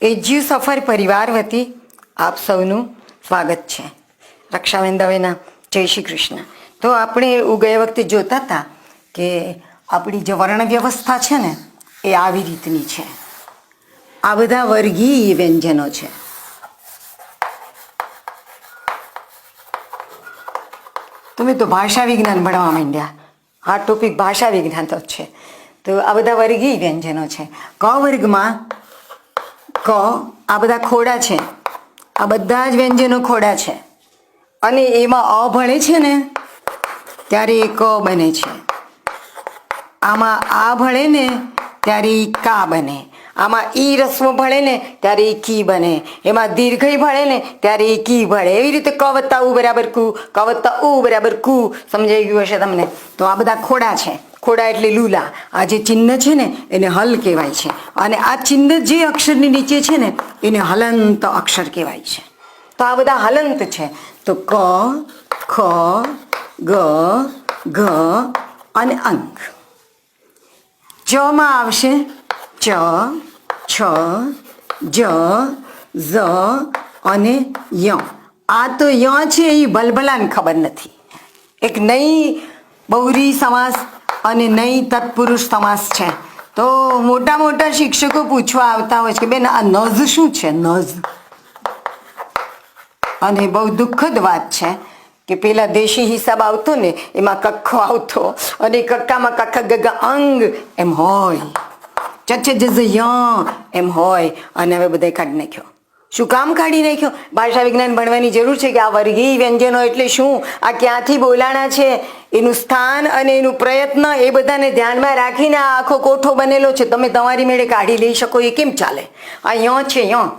એજ્યુ સફર પરિવાર વતી આપ સૌનું સ્વાગત છે. રક્ષાબેન દવેના જય શ્રી કૃષ્ણ. તો આપણે એવું ગયા વખતે જોતા હતા કે આપણી જે વર્ણ વ્યવસ્થા છે ને, એ આવી રીતની છે. આ બધા વર્ગીય વ્યંજનો છે. તમે તો ભાષા વિજ્ઞાન ભણવા માંડ્યા. આ ટોપિક ભાષા વિજ્ઞાન તો છે. તો આ બધા વર્ગીય વ્યંજનો છે. ક વર્ગમાં ક, આ બધા ખોડા છે. આ બધા જ વ્યંજનો ખોડા છે. અને એમાં અ ભળે છે ને, ત્યારે એ ક બને છે. આમાં આ ભળે ને, ત્યારે એ કા બને. આમાં ઈ રસ્વ ભળે ને, ત્યારે એ કી બને. એમાં દીર્ઘય ભળે ને, ત્યારે એ કી ભળે એવી રીતે ક વત્તા ઉ બરાબર કુ ક વત્તા ઉ બરાબર કુ, સમજાઈ ગયું હશે તમને? તો આ બધા ખોડા છે. ખોડા એટલે લૂલા. આ જે ચિહ્ન છે ને, એને હલ કહેવાય છે. અને આ ચિહ્ન જે અક્ષરની નીચે છે ને, એને હલંત અક્ષર કહેવાય છે. તો આ બધા હલંત છે. તો ક, ખ, ગ, ઘ અને અંક જમાં આવશે. ચ, છ, જ, ઝ અને ય. આ તો ય છે, એ ભલભલાને ખબર નથી. એક નઈ બહુરી સમાસ અને નહીં તત્પુરુષ સમાસ છે. તો મોટા મોટા શિક્ષકો પૂછવા આવતા હોય છે કે, બેન, આ નઝ શું છે? નઝ અને બહુ દુઃખદ વાત છે કે પેલા દેશી હિસાબ આવતો ને, એમાં કક્ખો આવતો અને કક્કામાં કક્કા ગગા અંગ એમ હોય. ચચ્છ જઝ એમ હોય. અને હવે બધા કાઢી નાખ્યો. શું કામ કાઢી નાખ્યો? ભાષા વિજ્ઞાન ભણવાની જરૂર છે કે આ વર્ગીય વ્યંજનો એટલે શું? આ ક્યાંથી બોલાણા છે? એનું સ્થાન અને એનું પ્રયત્ન એ બધાને ધ્યાનમાં રાખીને આ આખો કોઠો બનેલો છે. તમે તમારી મેળે કાઢી લઈ શકો. એ કેમ ચાલે? આ ય છે, ય.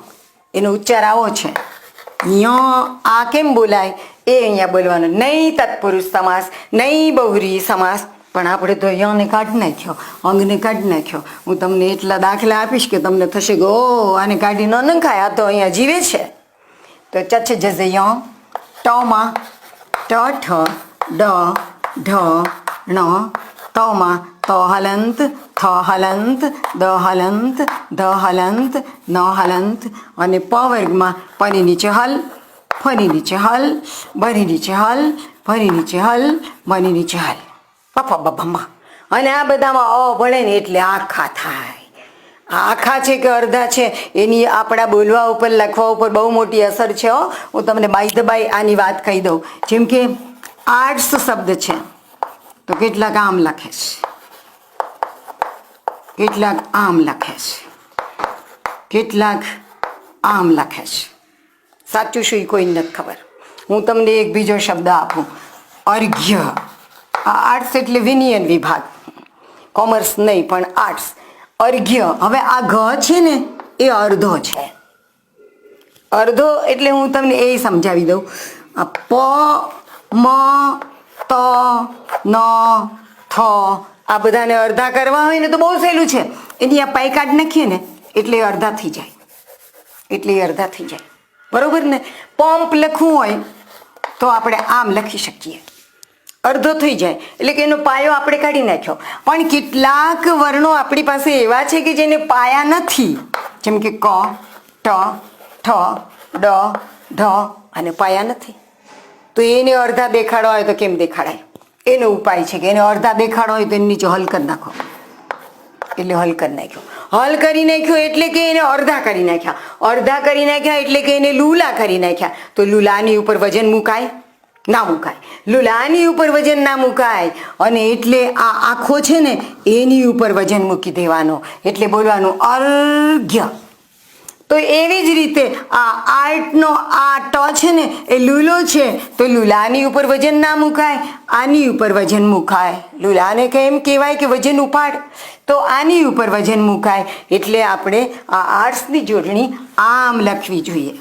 એનો ઉચ્ચાર આવો છે. ય, આ કેમ બોલાય? એ અહીંયા બોલવાનું. નહીં તત્પુરુષ સમાસ, નહીં બહુરી સમાસ. પણ આપણે તો યને કાઢી નાખ્યો, અંગને કાઢી નાખ્યો. હું તમને એટલા દાખલા આપીશ કે તમને થશે કે, ઓ, આને કાઢી ન નખાય, આ તો અહીંયા જીવે છે. તો ચચ્છ જશે ય ટમાં ટ ઠ ડ, ઢ, ણ તમાં ત હલંત, થ હલંત, દ હલંત, ધ હલંત, ન હલંત. અને પ વર્ગમાં પની નીચે હલ ફરી નીચે હલ ભરી નીચે હલ ભરી નીચે હલ બની નીચે હલ. પપ્પા બબ્બા અને આ બધામાં અ ભળે ને એટલે આખા થાય. આખા છે કે અડધા છે, એની આપણા બોલવા ઉપર, લખવા ઉપર બહુ મોટી અસર છે, હો. હું તમને બાય ધ બાય આની વાત કહી દઉં. જેમ કે આર્ટ્સ શબ્દ છે. તો કેટલાક આમ લખે છે. કેટલાક આમ લખે છે. કેટલાક આમ લખે છે. સાચું શું એ કોઈને નથી ખબર. હું તમને એક બીજો શબ્દ આપું. અર્ઘ્ય. આર્ટ્સ એટલે વિનિયન વિભાગ. કોમર્સ નહીં, પણ આર્ટ્સ અર્ઘ્ય. હવે આ ઘ છે ને, એ અર્ધો છે. અર્ધો એટલે હું તમને એ સમજાવી દઉં. પ, મ, ત, ન, થ. આ બધાને અડધા કરવા હોય ને તો બહુ સહેલું છે. એની આ પાયકાટ નાખીએ ને, એટલે અડધા થઈ જાય. એટલે અડધા થઈ જાય. બરોબર ને? પંપ લખવું હોય તો આપણે આમ લખી શકીએ. અડધો થઈ જાય. એટલે કે એનો પાયો આપણે કાઢી નાખ્યો. પણ કેટલાક વર્ણો આપણી પાસે એવા છે કે જેને પાયા નથી. જેમ કે ક, ટ, ઠ, ડ, ઢ અને પાયા નથી. તો એને અડધા દેખાડો હોય તો કેમ દેખાડાય? એનો ઉપાય છે કે એને અડધા દેખાડો હોય તો એની નીચે હલ કરી નાખો. એટલે હલ કરી નાખ્યો. હલ કરી નાખ્યો એટલે કે એને અડધા કરી નાખ્યા. અડધા કરી નાખ્યા એટલે કે એને લૂલા કરી નાખ્યા. તો લૂલાની ઉપર વજન મુકાય. ના મુકાય. લૂલાની ઉપર વજન ના મુકાય. અને એટલે આ આખો છે ને, એની ઉપર વજન મૂકી દેવાનો. એટલે બોલવાનું અર્ઘ્ય. તો એવી જ રીતે આ આર્ટનો આ ટ છે ને, એ લૂલો છે, તો લૂલાની ઉપર વજન ના મુકાય, આની ઉપર વજન મુકાય. લૂલાને કેમ કહેવાય કે વજન ઉપાડ. તો આની ઉપર વજન મુકાય. એટલે આપણે આ આર્ટ્સની જોડણી આમ લખવી જોઈએ.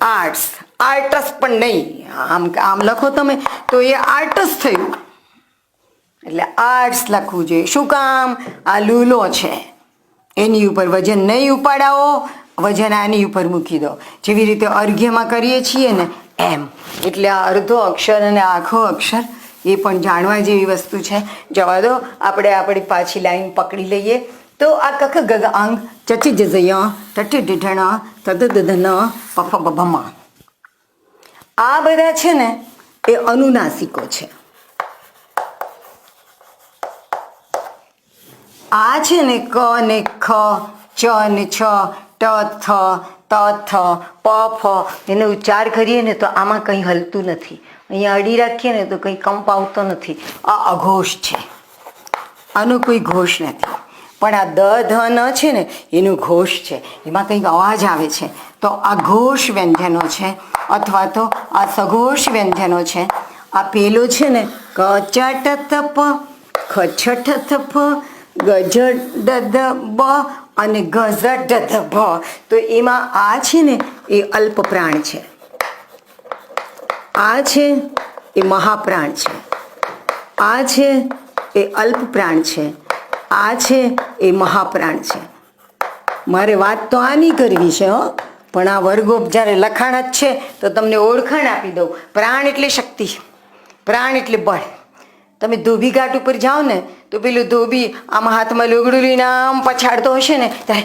આર્ટ્સ. આર્ટસ પણ નહીં. આમ આમ લખો તમે, તો એ આર્ટસ થયું. એટલે આર્ટ્સ લખવું જોઈએ. શું કામ? આ લૂલો છે. એની ઉપર વજન નહીં ઉપાડાવો, વજન આની ઉપર મૂકી દો. જેવી રીતે અર્ઘ્યમાં કરીએ છીએ ને, એમ. એટલે આ અર્ધો અક્ષર અને આખો અક્ષર એ પણ જાણવા જેવી વસ્તુ છે. જવા દો, આપણે આપણી પાછી લાઈન પકડી લઈએ. તો આ કખ ગગ અંગ ચચી જજય ટટી ડીઢણ તદ દધન પફ બભમા આ બધા છે ને એ અનુનાસિકો છે. આ છે ને ક ને ખ, ચ ને છ, ટ, થ, ત, થ, પ, ફ, એનો ઉચ્ચાર કરીએ ને તો આમાં કંઈ હલતું નથી. અહીંયા અડી રાખીએ ને તો કંઈ કંપ આવતો નથી. આ અઘોષ છે. આનો કોઈ ઘોષ નથી. પણ આ દ, ધ, ન છે ને, એનું ઘોષ છે. એમાં કંઈક અવાજ આવે છે. તો આ ઘોષ વ્યંજનો છે, અથવા તો આ સઘોષ વ્યંજનો છે. આ પેલું છે ને ક તપ ખછઠ થપ પ ખ છ ઠ થ ફ ગજ ડ ધ બ અને ગઝડ ભ તો એમાં આ છે ને, એ અલ્પ પ્રાણ છે. આ છે, એ મહાપ્રાણ છે. આ છે, એ અલ્પ પ્રાણ છે. આ છે, એ મહાપ્રાણ છે. મારે વાત તો આની કરવી છે, હો. પણ આ વર્ગો જ્યારે લખાણ જ છે, તો તમને ઓળખાણ આપી દઉં. પ્રાણ એટલે શક્તિ. પ્રાણ એટલે બળ. તમે ધોબી ઘાટ ઉપર જાઓ ને, તો પેલું ધોબી આમાં હાથમાં લુગડું લઈને આમ પછાડતો હશે ને, ત્યારે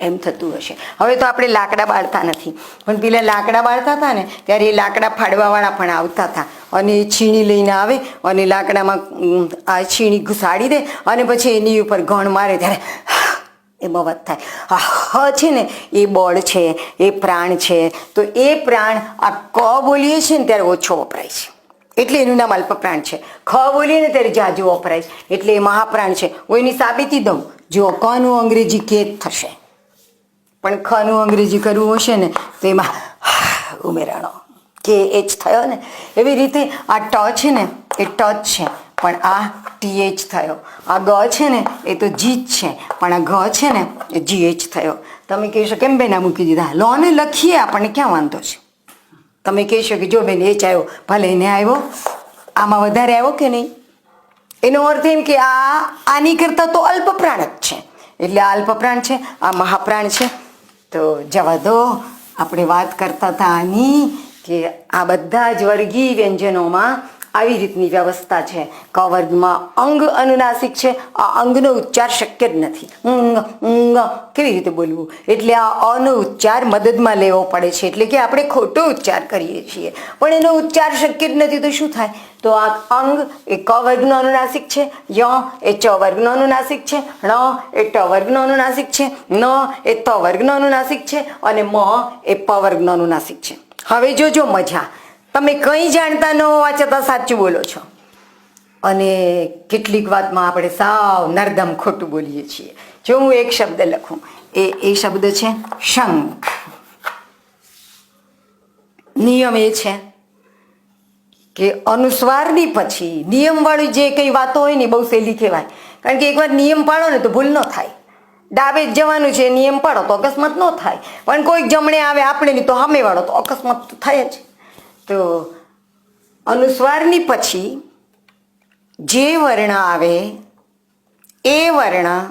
એમ થતું હશે. હવે તો આપણે લાકડા બાળતા નથી. પણ પેલા લાકડા બાળતા હતા ને, ત્યારે એ લાકડા ફાડવાવાળા પણ આવતા હતા. અને એ છીણી લઈને આવે, અને લાકડામાં આ છીણી ઘુસાડી દે, અને પછી એની ઉપર ગણ મારે ત્યારે એમ અવાજ થાય. હ છે ને, એ બળ છે, એ પ્રાણ છે, તો એ પ્રાણ આ ક બોલીએ છીએ ને ત્યારે ઓછો વપરાય છે. એટલે એનું નામ અલ્પ પ્રાણ છે. ખ બોલીએ ને ત્યારે જાજુ વપરાય છે. એટલે એ મહાપ્રાણ છે. હું એની સાબિતી દઉં. જો કનું અંગ્રેજી કે થશે. પણ ખનું અંગ્રેજી કરવું હશે ને, તો એમાં ઉમેરાણો. કે એ જ થયો ને. એવી રીતે આ ટ છે ને, એ ટચ છે. પણ આ ટીએચ થયો. આ ગ છે ને, એ તો જી છે. પણ આ ઘ છે ને, એ જીએચ થયો. તમે કહેશો કેમ બેન આ મૂકી દીધા? લો ને લખીએ આપણને, ક્યાં વાંધો છે? તમે કહેશો કે જો બેન એ જ આવ્યો, ભલે એને આવ્યો, આમાં વધારે આવ્યો કે નહીં? એનો અર્થ એમ કે આ, આની કરતાં તો અલ્પપ્રાણ જ છે. એટલે આ અલ્પપ્રાણ છે, આ મહાપ્રાણ છે. તો જવા દો. આપણે વાત કરતા હતા આની કે આ બધા જ વર્ગીય વ્યંજનોમાં આવી રીતની વ્યવસ્થા છે. ક વર્ગમાં અંગ અનુનાસિક છે. આ અંગનો ઉચ્ચાર શક્ય જ નથી. ઊંઘ, કેવી રીતે બોલવું? એટલે આ અનો ઉચ્ચાર મદદમાં લેવો પડે છે. એટલે કે આપણે ખોટો ઉચ્ચાર કરીએ છીએ. પણ એનો ઉચ્ચાર શક્ય જ નથી તો શું થાય? તો આ અંગ એ ક વર્ગનો અનુનાસિક છે. ય એ ચ વર્ગનો અનુનાસિક છે. ણ એ ટ વર્ગનો અનુનાસિક છે. ન એ ત વર્ગનો અનુનાસિક છે. અને મ એ પ વર્ગનો અનુનાસિક છે. હવે જોજો મજા. તમે કંઈ જાણતા ન હોવા છતાં સાચું બોલો છો. અને કેટલીક વાતમાં આપણે સાવ નરદમ ખોટું બોલીએ છીએ. જો હું એક શબ્દ લખું, એ એ શબ્દ છે શંખ. નિયમ એ છે કે અનુસ્વારની પછી નિયમવાળી જે કંઈ વાતો હોય ને બહુ સહેલી કહેવાય. કારણ કે એકવાર નિયમ પાડો ને તો ભૂલ ન થાય. ડાબે જ જવાનું છે, નિયમ પાડો તો અકસ્માત ન થાય. પણ કોઈક જમણે આવે આપણે નહીં તો સામેવાળો તો અકસ્માત તો થાય જ. તો અનુસ્વારની પછી જે વર્ણ આવે, એ વર્ણ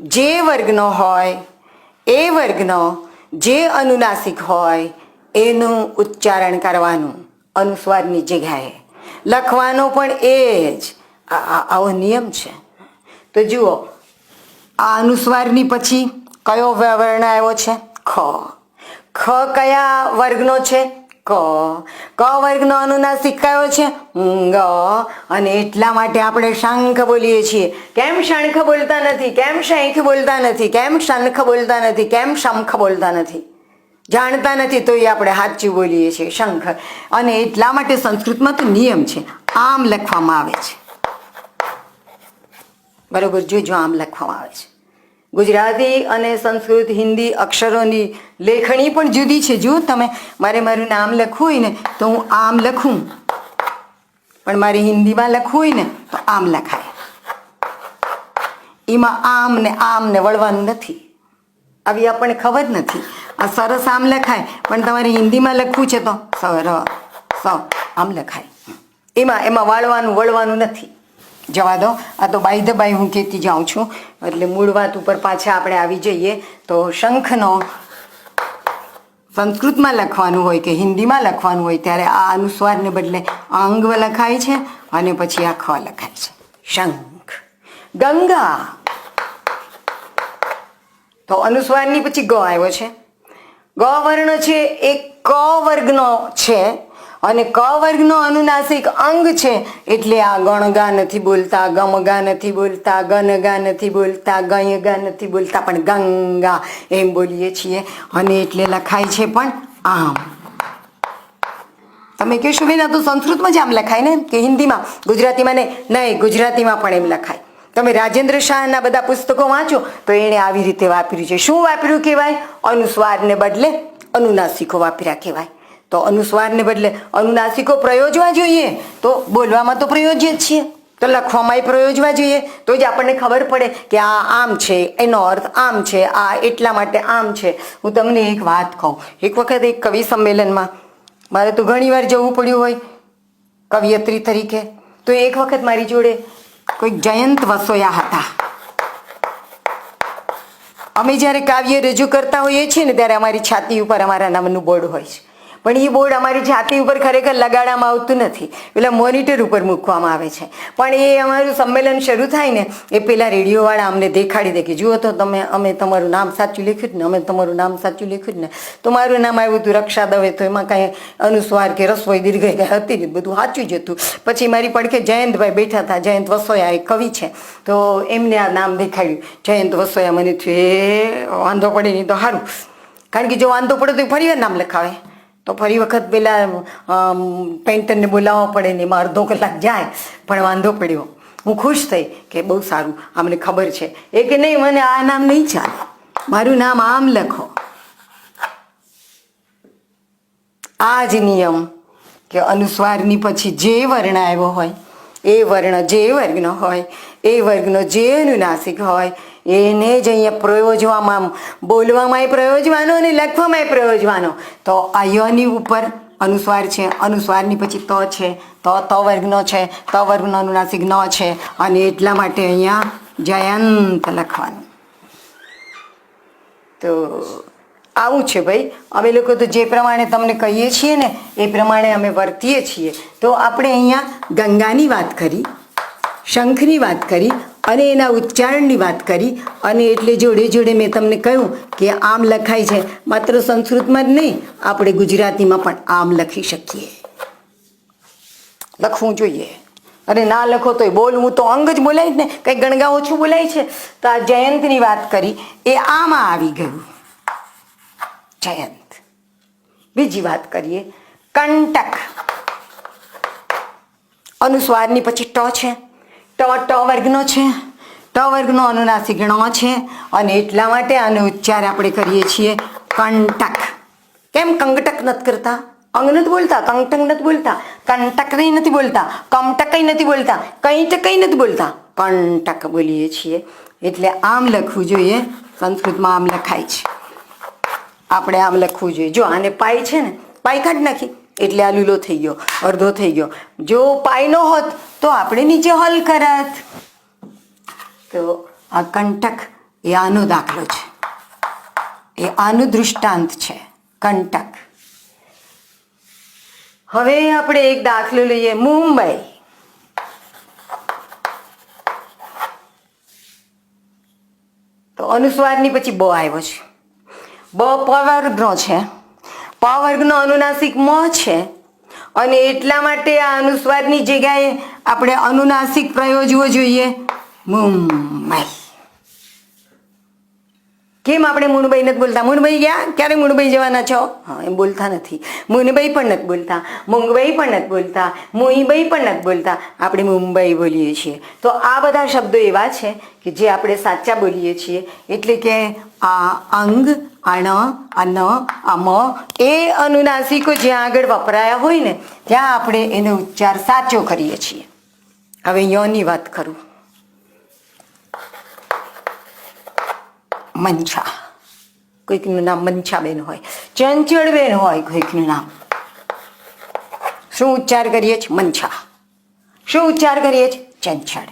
જે વર્ગનો હોય, એ વર્ગનો જે અનુનાસિક હોય, એનું ઉચ્ચારણ કરવાનું અનુસ્વારની જગ્યાએ. લખવાનો પણ એ જ. આવો નિયમ છે. તો જુઓ, આ અનુસ્વારની પછી કયો વર્ણ આવ્યો છે? ખ. ખ કયા વર્ગનો છે? ક. ક વર્ગનો અનુનાસિક કયો છે? ગ. અને એટલા માટે આપણે શંખ બોલીએ છીએ. કેમ શંખ બોલતા નથી? કેમ શંખ બોલતા નથી? કેમ શંખ બોલતા નથી? કેમ શંખ બોલતા નથી? જાણતા નથી, તો એ આપણે સાચું બોલીએ છીએ, શંખ. અને એટલા માટે સંસ્કૃતમાં તો નિયમ છે. આમ લખવામાં આવે છે. બરોબર જોજો આમ લખવામાં આવે છે. ગુજરાતી અને સંસ્કૃત હિન્દી અક્ષરોની લેખણી પણ જુદી છે. જુઓ તમે, મારે મારું નામ લખવું હોય ને તો હું આમ લખું. પણ મારે હિન્દીમાં લખવું હોય ને તો આમ લખાય. એમાં આમ ને આમ ને વળવાનું નથી. આવી આપણને ખબર નથી. આ સરસ આમ લખાય, પણ તમારે હિન્દીમાં લખવું છે તો સર, સ, આમ લખાય. એમાં એમાં વાળવાનું, વળવાનું નથી. જવા દો. આ તો બાય ધ બાય હું કહેતી જાઉં છું. એટલે મૂળ વાત ઉપર પાછા આપણે આવી જઈએ. તો શંખનો સંસ્કૃતમાં લખવાનું હોય કે હિન્દીમાં લખવાનું હોય ત્યારે આ અનુસ્વારને બદલે અંગ લખાય છે અને પછી આ ખ લખાય છે. શંખ. ગંગા. તો અનુસ્વારની પછી ગ આવ્યો છે. ગ વર્ણ છે એ ક વર્ગનો છે. અને ક વર્ગનો અનુનાસિક અંગ છે એટલે આ ગણગા નથી બોલતા ગમગા નથી બોલતા ગનગા નથી બોલતા ગયગા નથી બોલતા, પણ ગંગા એમ બોલીએ છીએ અને એટલે લખાય છે પણ આમ. તમે કહેશો બેન તો સંસ્કૃતમાં જ આમ લખાય ને? કે હિન્દીમાં? ગુજરાતીમાં ને નહીં, ગુજરાતીમાં પણ એમ લખાય. તમે રાજેન્દ્ર શાહના બધા પુસ્તકો વાંચો તો એણે આવી રીતે વાપર્યું છે. શું વાપર્યું કહેવાય? અનુસ્વારને બદલે અનુનાસિકો વાપર્યા કહેવાય. તો અનુસ્વારને બદલે અનુનાસિકો પ્રયોજવા જોઈએ. તો બોલવામાં તો પ્રયોજ્ય જ છીએ. તો લખવામાં પ્રયોજવા જોઈએ. તો જ આપણને ખબર પડે કે આ આમ છે, એનો અર્થ આમ છે, આ એટલા માટે આમ છે. હું તમને એક વાત કહું. એક વખત એક કવિ સંમેલનમાં મારે તો ઘણીવાર જવું પડ્યું હોય, કવિયત્રી તરીકે. તો એક વખત મારી જોડે કોઈક જયંત વસોયા હતા. અમે જ્યારે કાવ્ય રજૂ કરતા હોઈએ છીએ ને ત્યારે અમારી છાતી ઉપર અમારા નામનું બોર્ડ હોય છે. પણ એ બોર્ડ અમારી જાતિ ઉપર ખરેખર લગાડવામાં આવતું નથી. એટલે મોનિટર ઉપર મૂકવામાં આવે છે. પણ એ અમારું સંમેલન શરૂ થાય ને, એ પેલા રેડિયોવાળા અમને દેખાડી દે કે, જુઓ તો તમે, અમે તમારું નામ સાચું લખ્યું ને, અમે તમારું નામ સાચું લખ્યું ને. તો મારું નામ આવ્યું હતું રક્ષા દવે, તો એમાં કાંઈ અનુસ્વાર કે રસોઈ દીર્ઘ હતી ને બધું સાચું જ હતું. પછી મારી પડખે જયંતભાઈ બેઠા હતા, જયંત વસોયા એ કવિ છે. તો એમને આ નામ દેખાડ્યું. જયંત વસોયા મને થયું એ વાંધો પડે નહીં તો સારું કારણ કે જો વાંધો પડે તો ફરી નામ લખાવે. તો ફરી વખત પેલા પેન્ટરને બોલાવવા પડે ને એમાં અડધો કલાક જાય, પણ વાંધો પડ્યો. હું ખુશ થઈ કે બહુ સારું અમને ખબર છે. એ કે નહીં, મને આ નામ નહીં ચાલે. મારું નામ આમ લખો. આ જ નિયમ કે અનુસ્વારની પછી જે વર્ણ આવ્યો હોય, એ વર્ણ જે વર્ગનો હોય, એ વર્ગનો જે અનુનાસિક હોય એને જ અહીંયા પ્રયોજવામાં બોલવામાંય પ્રયોજવાનો અને લખવામાંય પ્રયોજવાનો. તો અયની ઉપર અનુસ્વાર છે. અનુસ્વારની પછી ત છે. તો, ત વર્ગનો છે. ત વર્ગનો અનુનાસિક ન છે. અને એટલા માટે અહીંયા જયંત લખવાનું. તો આવું છે ભાઈ. અમે લોકો તો જે પ્રમાણે તમને કહીએ છીએ ને, એ પ્રમાણે અમે વર્તીએ છીએ. તો આપણે અહીંયા ગંગાની વાત કરી, શંખની વાત કરી અને એના ઉચ્ચારણની વાત કરી અને એટલે જોડે જોડે મેં તમને કહ્યું કે આમ લખાય છે. માત્ર સંસ્કૃતમાં જ નહીં, આપણે ગુજરાતીમાં પણ આમ લખી શકીએ. લખવું જોઈએ. અને ના લખો તોય બોલવું તો અંગ જ બોલાય ને કંઈ ગણગા ઓછું બોલાય છે. તો આ જયંતની વાત કરી, એ આમાં આવી ગયું. જયંત. બીજી વાત કરીએ, કંટક. અનુસ્વારની પછી ટ છે. ટ ટ વર્ગનો છે. ટ વર્ગનો અનુનાસિક ગણો છે અને એટલા માટે આનો ઉચ્ચાર આપણે કરીએ છીએ કંટક. કેમ કંગટક નથી કરતા? અંગ નથી બોલતા? કંટક નથી બોલતા? કંટક નથી બોલતા? કમટકઈ નથી બોલતા? કંઈટકઈ નથી બોલતા? કંટક બોલીએ છીએ. એટલે આમ લખવું જોઈએ. સંસ્કૃતમાં આમ લખાય છે. આપણે આમ લખવું જોઈએ. જો આને પાય છે ને, પાય કાઢ નાખી એટલે આ લીલો થઈ ગયો, અડધો થઈ ગયો. જો પાય નો હોત તો આપણે નીચે હલ કરત. તો આ કંટક એ આનો દાખલો છે. એ આનું દૃષ્ટાંત છે, કંટક. હવે આપણે એક દાખલો લઈએ, મુંબઈ. તો અનુસ્વારની પછી બ આવ્યો છે. બ પવર્ગનો વર્ગનો છે. પ વર્ગનો અનુનાસિક મ છે. અને એટલા માટે આ અનુસ્વારની જગ્યાએ આપણે અનુનાસિક પ્રયોજવો જોઈએ. મુંબઈ. કેમ આપણે મુંબઈ નથી બોલતા? મુંબઈ ગયા? ક્યારે મુંબઈ જવાના છો? હા, એમ બોલતા નથી. મુંબઈ પણ નથી બોલતા. મુંબઈ પણ નથી બોલતા. મુંબઈ પણ નથી બોલતા. આપણે મુંબઈ બોલીએ છીએ. તો આ બધા શબ્દો એવા છે કે જે આપણે સાચા બોલીએ છીએ. એટલે કે આ અંગ, અણ, અન, અમ, એ અનુનાસિકો જ્યાં આગળ વપરાયા હોય ને, ત્યાં આપણે એનો ઉચ્ચાર સાચો કરીએ છીએ. હવે યોની વાત કરું. મંછા. કોઈકનું નામ મંછાબેન હોય. ચંચળબેન હોય કોઈકનું નામ. શું ઉચ્ચાર કરીએ છીએ? મંછા. શું ઉચ્ચાર કરીએ છીએ? ચંચળ.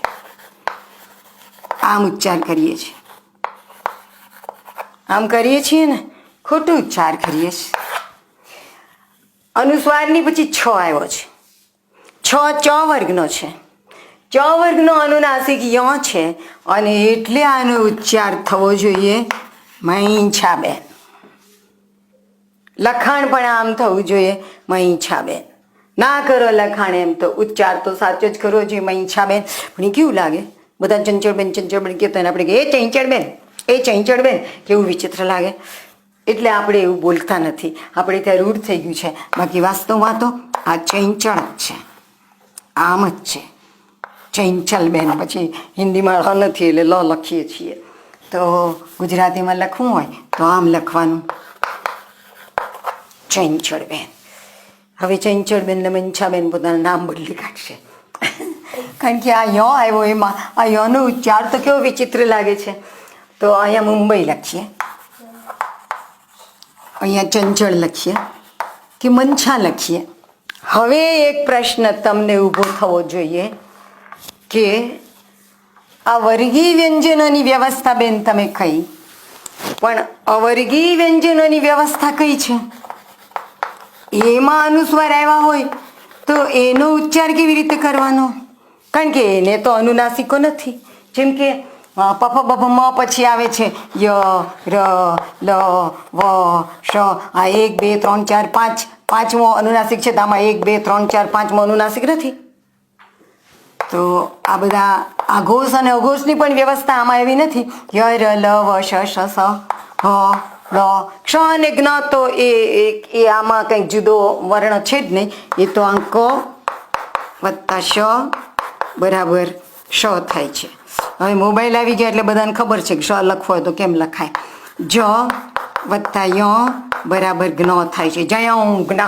આમ ઉચ્ચાર કરીએ છીએ. આમ કરીએ છીએ ને, ખોટું ઉચ્ચાર કરીએ છીએ. અનુસ્વારની પછી છ આવ્યો છે. છ ચ વર્ગનો છે. ચ વર્ગનો અનુનાસિક ય છે અને એટલે આનો ઉચ્ચાર થવો જોઈએ મહીછાબેન. લખાણ પણ આમ થવું જોઈએ મહીછાબેન. ના કરો લખાણ એમ તો ઉચ્ચાર તો સાચો જ કરવો જોઈએ મહીછાબેન. પણ કેવું લાગે? બધા ચંચળબેન ચંચળબેન કહેતા બેન આપણે કે એ ચંચળબેન એ ચંચળબેન કેવું વિચિત્ર લાગે. એટલે આપણે એવું બોલતા નથી. આપણે ત્યાં રૂઢ થઈ ગયું છે. બાકી વાસ્તવમાં તો આ ચંચળ જ છે. આમ જ છે. ચંચલબેન પછી હિન્દીમાં ર નથી એટલે લ લખીએ છીએ. તો ગુજરાતીમાં લખવું હોય તો આમ લખવાનું. ચંચળબેન હવે ચંચળબેન ને મંછાબેન પોતાનું નામ બદલી કાઢશે. કારણ કે આ ય આવ્યો એમાં. આ યનો ઉચ્ચાર તો કેવો વિચિત્ર લાગે છે. તો અહીંયા મુંબઈ લખીએ. અહીંયા ચંચળ લખીએ કે મંછા લખીએ. હવે એક પ્રશ્ન તમને ઊભો થવો જોઈએ કે આ વર્ગીય વ્યંજનોની વ્યવસ્થા બેન તમે કહી પણ અવર્ગીય વ્યંજનોની વ્યવસ્થા કઈ છે? એમાં અનુસ્વાર આવ્યા હોય તો એનો ઉચ્ચાર કેવી રીતે કરવાનો? કારણ કે એને તો અનુનાસિકો નથી. જેમ કે પફ બફ મ પછી આવે છે ય, ર, લ, વ, શ, આ એક, બે, ત્રણ, ચાર, પાંચ. પાંચમો અનુનાસિક છે તો આમાં એક, બે, ત્રણ, ચાર, પાંચમો અનુનાસિક નથી. તો આ બધા આ ઘોષ અને અઘોષની પણ વ્યવસ્થા આમાં એવી નથી. ય, ર, લ, વ, શ શ, સ, હ, ર. ક્ષ અને જ્ઞ તો એ એ- એ આમાં કંઈક જુદો વર્ણ છે જ નહીં. એ તો અંક વત્તા શ બરાબર શ થાય છે. હવે મોબાઈલ આવી ગયા એટલે બધાને ખબર છે કે શ લખવો હોય તો કેમ લખાય. જ વત્તા ય બરાબર જ્ઞ થાય છે. જય જ્ઞ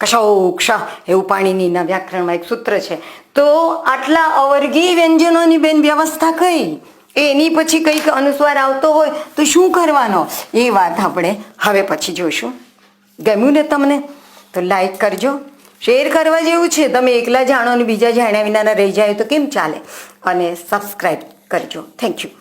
કશો ક્ષ. એવું પાણીનીના વ્યાકરણમાં એક સૂત્ર છે. તો આટલા અવર્ગીય વ્યંજનોની બેન વ્યવસ્થા કઈ? એની પછી કંઈક અનુસ્વાર આવતો હોય તો શું કરવાનો? એ વાત આપણે હવે પછી જોઈશું. ગમ્યું ને તમને? તો લાઈક કરજો. શેર કરવા જેવું છે. તમે એકલા જાણો અને બીજા જાણ્યા વિનાના રહી જાય તો કેમ ચાલે? અને સબસ્ક્રાઈબ કરજો થેન્ક યુ